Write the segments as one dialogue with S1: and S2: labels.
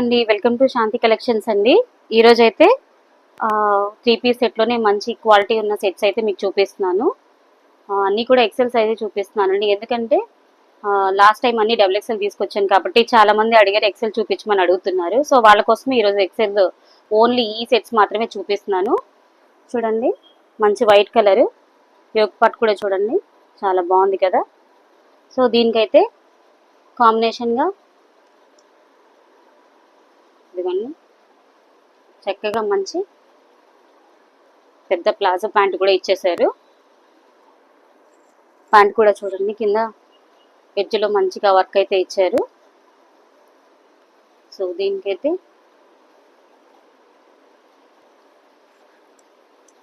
S1: అండి welcome to Shanti collections అండి. ఈరోజు అయితే త్రీ పీస్ సెట్లోనే మంచి క్వాలిటీ ఉన్న సెట్స్ అయితే మీకు చూపిస్తున్నాను. అన్నీ కూడా ఎక్సెల్ సైజే చూపిస్తున్నానండి ఎందుకంటే లాస్ట్ టైం అన్ని డబుల్ ఎక్సెల్ తీసుకొచ్చాను కాబట్టి చాలా మంది అడిగారు ఎక్సెల్ చూపించమని అడుగుతున్నారు. సో వాళ్ళ కోసం ఈరోజు ఎక్సెల్ ఓన్లీ ఈ సెట్స్ మాత్రమే చూపిస్తున్నాను. చూడండి మంచి వైట్ కలర్ యోగ్ పట్టు కూడా చూడండి చాలా బాగుంది కదా. సో దీనికైతే కాంబినేషన్గా ఇదిగోండి చక్కగా మంచి పెద్ద ప్లాజో ప్యాంట్ కూడా ఇచ్చేసారు ప్యాంట్ కూడా చూడండి కింద ఎడ్జ్లో మంచిగా వర్క్ అయితే ఇచ్చారు. సో దీనికైతే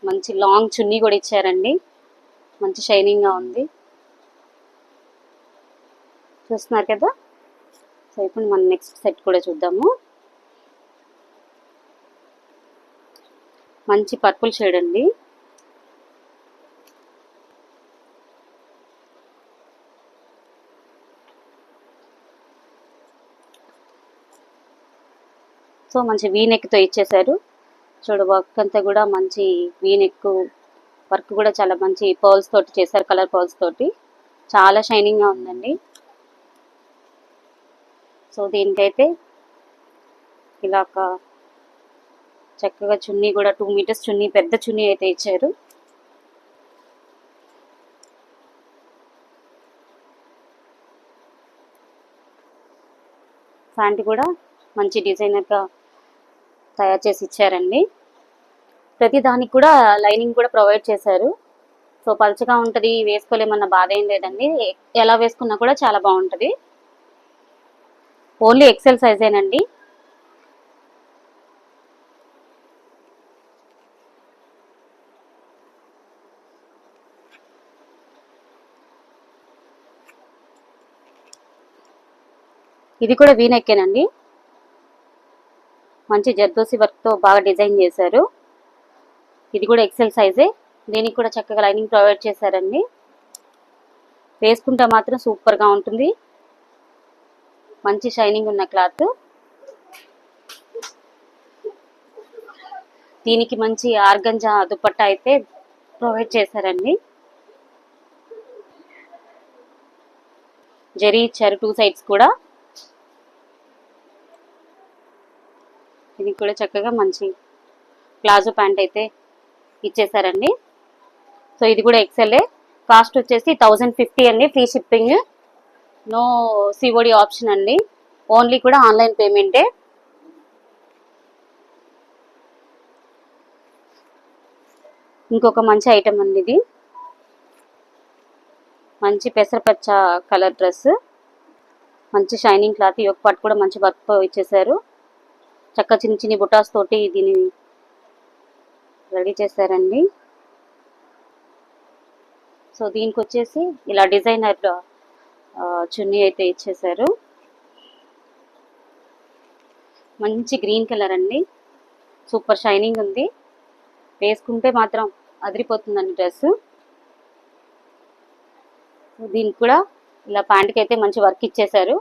S1: మంచి లాంగ్ చున్నీ కూడా ఇచ్చారండి. మంచి షైనింగ్గా ఉంది. చూస్తున్నారు కదా? సో ఇప్పుడు మనం నెక్స్ట్ సెట్ కూడా చూద్దాము. మంచి పర్పుల్ షేడ్ అండి. సో మంచి వీనెక్తో ఇచ్చేసారు చూడు వర్క్ అంతా కూడా మంచి వీనెక్ వర్క్ కూడా చాలా మంచి పర్ల్స్ తోటి చేశారు కలర్ పర్ల్స్ తోటి. చాలా షైనింగ్గా ఉందండి. సో దీనికైతే ఇలా ఒక చక్కగా చున్నీ కూడా టూ మీటర్స్ చున్నీ పెద్ద చున్నీ అయితే ఇచ్చారు. ప్యాంట్ కూడా మంచి డిజైనర్గా తయారు చేసి ఇచ్చారండి. ప్రతి దానికి కూడా లైనింగ్ కూడా ప్రొవైడ్ చేశారు. సో పలుచగా ఉంటుంది వేసుకోలేమన్న బాధ ఏం లేదండి. ఎలా వేసుకున్నా కూడా చాలా బాగుంటుంది. ఓన్లీ ఎక్సెల్ సైజేనండి ఇది కూడా వీనెక్కేనండి. మంచి జర్దోసి వర్క్తో బాగా డిజైన్ చేశారు. ఇది కూడా ఎక్సెల్ సైజే దీనికి కూడా చక్కగా లైనింగ్ ప్రొవైడ్ చేశారండి. వేసుకుంటే మాత్రం సూపర్గా ఉంటుంది. మంచి షైనింగ్ ఉన్న క్లాత్ దీనికి మంచి ఆర్గంజా దుప్పట్ట అయితే ప్రొవైడ్ చేశారండి. జరీ ఇచ్చారు టూ సైడ్స్ కూడా. ఇది కూడా చక్కగా మంచి ప్లాజో ప్యాంట్ అయితే ఇచ్చేసారండి. సో ఇది కూడా ఎక్సెల్ఏ కాస్ట్ వచ్చేసి థౌజండ్ ఫిఫ్టీ అండి. Free shipping. No COD option అండి. ఓన్లీ కూడా ఆన్లైన్ పేమెంటే. ఇంకొక మంచి ఐటమ్ అండి ఇది. మంచి పెసరపచ్చ కలర్ డ్రెస్. మంచి షైనింగ్ క్లాత్. ఈ యొక్క పాటు కూడా మంచి వర్క్ ఇచ్చేసారు. చక్క చిన్న చిన్ని బుటాస్ తోటి దీన్ని రెడీ చేశారండి. సో దీనికి వచ్చేసి ఇలా డిజైనర్ చున్నీ అయితే ఇచ్చేసారు మంచి గ్రీన్ కలర్ అండి. సూపర్ షైనింగ్ ఉంది. వేసుకుంటే మాత్రం అదిరిపోతుందండి డ్రెస్ దీనికి కూడా ఇలా ప్యాంట్కి అయితే మంచి వర్క్ ఇచ్చేసారు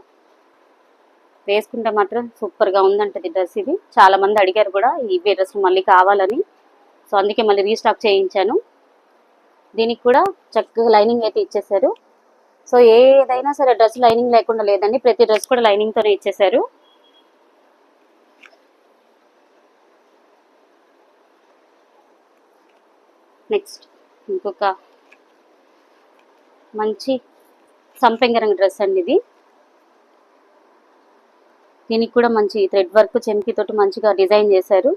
S1: వేసుకుంటే మాత్రం సూపర్గా ఉందంటది డ్రెస్ ఇది. చాలా మంది అడిగారు కూడా ఇవే డ్రెస్ మళ్ళీ కావాలని. సో అందుకే మళ్ళీ రీస్టాక్ చేయించాను. దీనికి కూడా చక్కగా లైనింగ్ అయితే ఇచ్చేసారు సో ఏదైనా సరే డ్రెస్ లైనింగ్ లేకుండా లేదండి ప్రతి డ్రెస్ కూడా లైనింగ్తోనే ఇచ్చేసారు నెక్స్ట్ ఇంకొక మంచి సంపెంగ రంగు డ్రెస్ అండి ఇది. దీనికి కూడా మంచి థ్రెడ్ వర్క్ చెంకితోటి మంచిగా డిజైన్ చేశారు.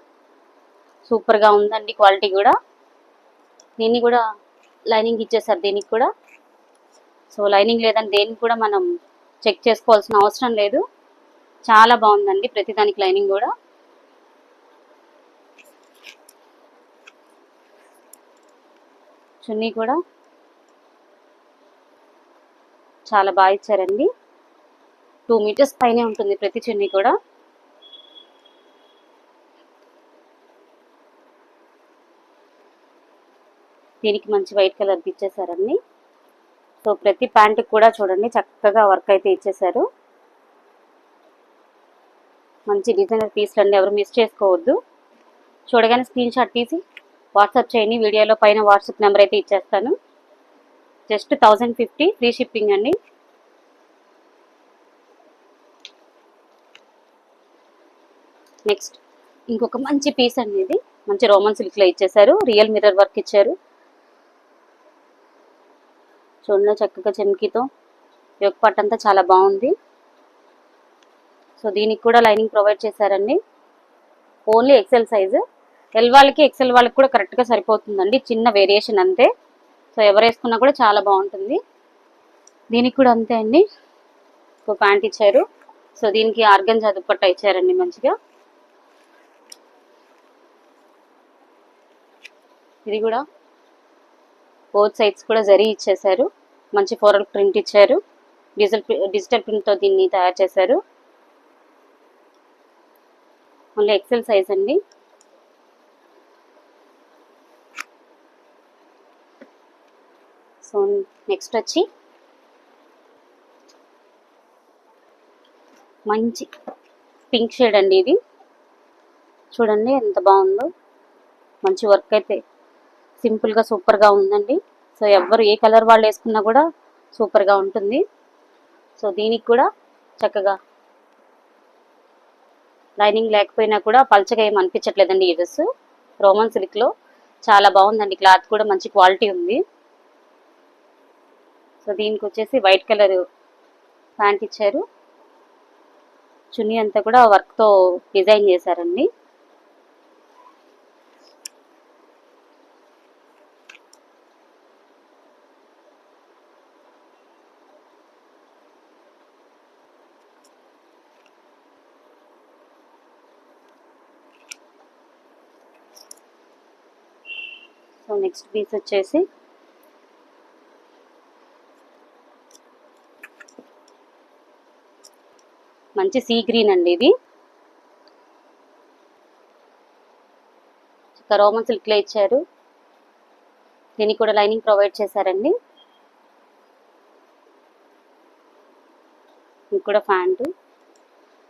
S1: సూపర్గా ఉందండి క్వాలిటీ కూడా. దీన్ని కూడా లైనింగ్ ఇచ్చేసారు దీనికి కూడా. సో లైనింగ్ లేదని దేనికి కూడా మనం చెక్ చేసుకోవాల్సిన అవసరం లేదు. చాలా బాగుందండి ప్రతిదానికి లైనింగ్ కూడా. చున్నీ కూడా చాలా బాగా ఇచ్చారండి. టూ మీటర్స్ పైనే ఉంటుంది ప్రతి చున్నీ కూడా. దీనికి మంచి వైట్ కలర్ ఇచ్చేసారండి సో ప్రతి ప్యాంటుకి కూడా చూడండి చక్కగా వర్క్ అయితే ఇచ్చేసారు మంచి డిజైనర్ పీస్లు అండి ఎవరు మిస్ చేసుకోవద్దు. చూడగానే స్క్రీన్ షాట్ తీసి వాట్సాప్ చేయండి వీడియోలో పైన వాట్సాప్ నెంబర్ అయితే ఇచ్చేస్తాను. Just thousand fifty free shipping అండి. నెక్స్ట్ ఇంకొక మంచి పీస్ అండి ఇది మంచి రోమన్ సిల్క్లో ఇచ్చేసారు రియల్ మిర్రర్ వర్క్ ఇచ్చారు. చూడండి చక్కగా చెమ్కీతో యొక్క పట్ అంతా చాలా బాగుంది. సో దీనికి కూడా లైనింగ్ ప్రొవైడ్ చేశారండి. ఓన్లీ ఎక్సెల్ సైజు ఎల్ వాళ్ళకి ఎక్సెల్ వాళ్ళకి కూడా కరెక్ట్గా సరిపోతుందండి. చిన్న వేరియేషన్ అంతే. సో ఎవరు వేసుకున్నా కూడా చాలా బాగుంటుంది. దీనికి కూడా అంతే అండి. ఒక ప్యాంట్ ఇచ్చారు. సో దీనికి ఆర్గన్ చదువుపట్ట ఇచ్చారండి మంచిగా. ఇది కూడా బోత్ సైడ్స్ కూడా జరీ ఇచ్చేసారు మంచి ఫోరల్ ప్రింట్ ఇచ్చారు. డిజిటల్ డిజిటల్ ప్రింట్తో దీన్ని తయారు చేశారు. ఓన్లీ ఎక్సెల్ సైజ్ అండి. సో నెక్స్ట్ వచ్చి మంచి పింక్ షేడ్ అండి ఇది. చూడండి ఎంత బాగుందో. మంచి వర్క్ అయితే. సింపుల్గా సూపర్గా ఉందండి. సో ఎవరు ఏ కలర్ వాళ్ళు వేసుకున్నా కూడా సూపర్గా ఉంటుంది. సో దీనికి కూడా చక్కగా లైనింగ్ లేకపోయినా కూడా పల్చగా ఏం అనిపించట్లేదండి ఈ డ్రెస్ రోమన్ సిల్క్లో చాలా బాగుందండి. క్లాత్ కూడా మంచి క్వాలిటీ ఉంది. సో దీనికి వచ్చేసి వైట్ కలర్ ప్యాంట్ ఇచ్చారు. చున్నీ అంతా కూడా వర్క్తో డిజైన్ చేశారండి. సో నెక్స్ట్ పీస్ వచ్చేసి మంచి సీ గ్రీన్ అండి ఇది. రోమన్ సిల్క్లో ఇచ్చారు. దీనికి కూడా లైనింగ్ ప్రొవైడ్ చేశారండి. ఇది కూడా ప్యాంటు.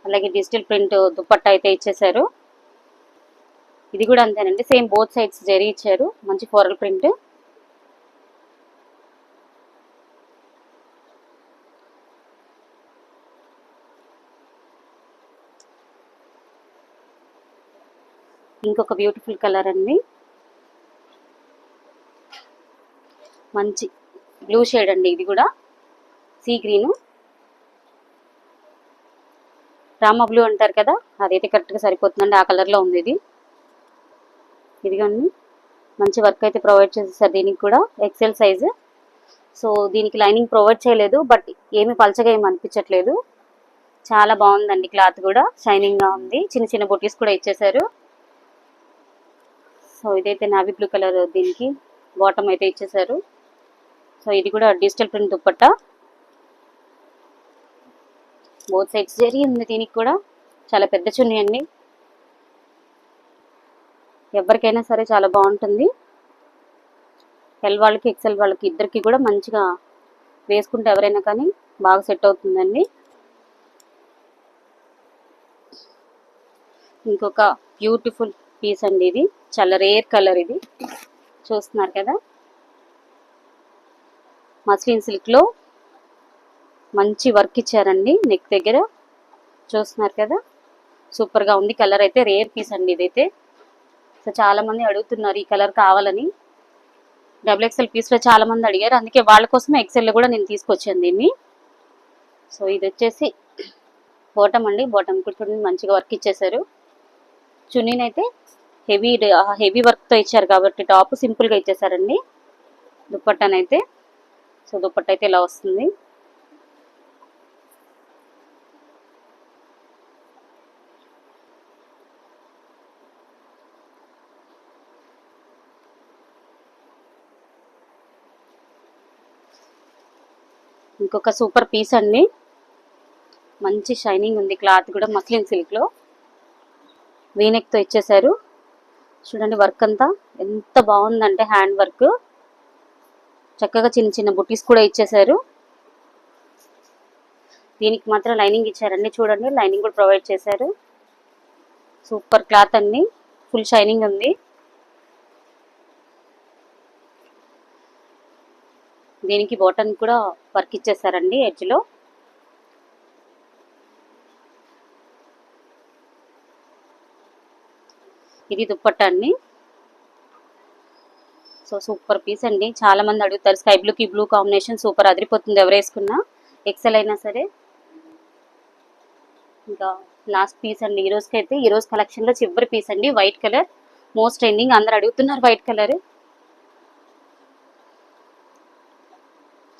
S1: అలాగే డిజిటల్ ప్రింట్ దుప్పట్ట అయితే ఇచ్చేసారు ఇది కూడా అంతేనండి. సేమ్ బోత్ సైడ్స్ జరీ ఇచ్చారు. మంచి ఫోరల్ ప్రింట్ ఇంకొక బ్యూటిఫుల్ కలర్ అండి. మంచి బ్లూ షేడ్ అండి ఇది కూడా. సీ గ్రీను రామ బ్లూ అంటారు కదా అదైతే కరెక్ట్గా సరిపోతుందండి. ఆ కలర్లో ఉంది ఇది. ఇదిగోండి మంచి వర్క్ అయితే ప్రొవైడ్ చేసేసారు దీనికి కూడా ఎక్సెల్ సైజు సో దీనికి లైనింగ్ ప్రొవైడ్ చేయలేదు బట్ ఏమి పలచగా ఏమి అనిపించట్లేదు. చాలా బాగుందండి క్లాత్ కూడా షైనింగ్గా ఉంది. చిన్న చిన్న బొటీస్ కూడా ఇచ్చేసారు సో ఇదైతే నావీ బ్లూ కలర్ దీనికి బాటమ్ అయితే ఇచ్చేసారు సో ఇది కూడా digital print dupatta. Both sides జరిగింది ఉంది దీనికి కూడా. చాలా పెద్ద చున్నీ అండి. ఎవరికైనా సరే చాలా బాగుంటుంది. ఎల్ వాళ్ళకి ఎక్సెల్ వాళ్ళకి ఇద్దరికి కూడా మంచిగా వేసుకుంటే ఎవరైనా కానీ బాగా సెట్ అవుతుందండి. ఇంకొక బ్యూటిఫుల్ పీస్ అండి ఇది. చాలా రేర్ కలర్ ఇది. చూస్తున్నారు కదా? మస్లిన్ సిల్క్లో మంచి వర్క్ ఇచ్చారండి నెక్ దగ్గర. చూస్తున్నారు కదా? సూపర్గా ఉంది. కలర్ అయితే రేర్ పీస్ అండి ఇదైతే. సో చాలా మంది అడుగుతున్నారు ఈ కలర్ కావాలని. డబుల్ ఎక్స్ఎల్ పీస్లో చాలా మంది అడిగారు. అందుకే వాళ్ళ కోసమే ఎక్సెల్లో కూడా నేను తీసుకొచ్చాను దీన్ని. సో ఇది వచ్చేసి బోటం అండి. బోటం కూడా చూడండి మంచిగా వర్క్ ఇచ్చేసారు చున్నీనైతే హెవీ హెవీ వర్క్తో ఇచ్చారు కాబట్టి టాప్ సింపుల్గా ఇచ్చేసారండి దుప్పట్టనైతే. సో దుప్పట్ట అయితే ఇలా వస్తుంది. ఇంకొక సూపర్ పీస్ అండి. మంచి షైనింగ్ ఉంది క్లాత్ కూడా మస్లిన్ సిల్క్లో వీనెక్తో ఇచ్చేశారు. చూడండి వర్క్ అంతా ఎంత బాగుందంటే హ్యాండ్ వర్క్. చక్కగా చిన్న చిన్న బుటీస్ కూడా ఇచ్చేశారు. దీనికి మాత్రం లైనింగ్ ఇచ్చారండి చూడండి. లైనింగ్ కూడా ప్రొవైడ్ చేశారు. సూపర్ క్లాత్ అండి. ఫుల్ షైనింగ్ ఉంది. దీనికి బాటన్ కూడా వర్క్ ఇచ్చేసారండి ఎడ్జ్లో. ఇది దుప్పట్టా అండి. సో సూపర్ పీస్ అండి. చాలా మంది అడుగుతారు స్కై బ్లూకి బ్లూ కాంబినేషన్ సూపర్ అదిరిపోతుంది ఎవరు వేసుకున్నా ఎక్సెల్ అయినా సరే. ఇంకా లాస్ట్ పీస్ అండి ఈ రోజుకి అయితే ఈ రోజు కలెక్షన్లో చివరి పీస్ అండి వైట్ కలర్. మోస్ట్ ట్రెండింగ్ అందరు అడుగుతున్నారు వైట్ కలర్.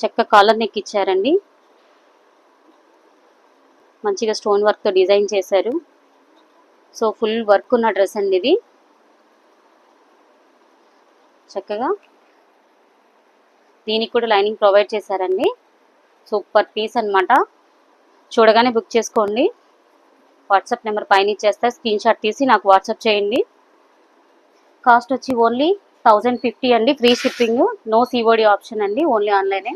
S1: చెక్క కాలర్ నెక్ ఇచ్చారండి. మంచిగా స్టోన్ వర్క్తో డిజైన్ చేశారు. సో ఫుల్ వర్క్ ఉన్న డ్రెస్ అండి ఇది. చక్కగా. దీనికి కూడా లైనింగ్ ప్రొవైడ్ చేశారండి. సూపర్ పీస్ అన్నమాట. చూడగానే బుక్ చేసుకోండి. వాట్సాప్ నెంబర్ పైన ఇచ్చేస్తే. స్క్రీన్ షాట్ తీసి నాకు వాట్సాప్ చేయండి. కాస్ట్ వచ్చి ఓన్లీ థౌజండ్ ఫిఫ్టీ అండి free shipping no COD option అండి ఓన్లీ ఆన్లైనే.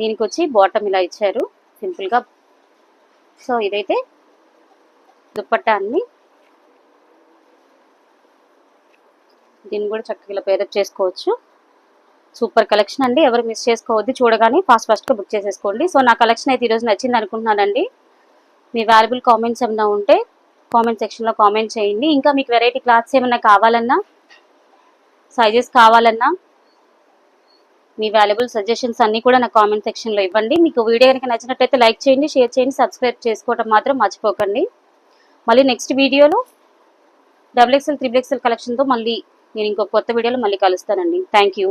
S1: దీనికి వచ్చి బాటమ్ ఇలా ఇచ్చారు సింపుల్గా. సో ఇదైతే దుప్పట్టా అండి. దీన్ని కూడా చక్కగా ఇలా పేరప్ చేసుకోవచ్చు. సూపర్ కలెక్షన్ అండి ఎవరు మిస్ చేసుకోవద్దు చూడగానే ఫాస్ట్ ఫాస్ట్గా బుక్ చేసేసుకోండి. సో నా కలెక్షన్ అయితే ఈరోజు నచ్చింది అనుకుంటున్నానండి. మీ వాల్యుబుల్ కామెంట్స్ ఏమైనా ఉంటే కామెంట్ సెక్షన్లో కామెంట్ చేయండి. ఇంకా మీకు వెరైటీ క్లాత్స్ ఏమైనా కావాలన్నా సైజెస్ కావాలన్నా మీ వాల్యుబుల్ సజెషన్స్ అన్నీ కూడా నా కామెంట్ సెక్షన్లో ఇవ్వండి. మీకు వీడియో కనుక నచ్చినట్టయితే లైక్ చేయండి షేర్ చేయండి సబ్స్క్రైబ్ చేసుకోవటం మాత్రం మర్చిపోకండి. మళ్ళీ నెక్స్ట్ వీడియోలో డబుల్ ఎక్స్ఎల్ త్రిబుల్ ఎక్స్ఎల్ కలెక్షన్తో మళ్ళీ నేను ఇంకో కొత్త వీడియోలో మళ్ళీ కలుస్తానండి. Thank you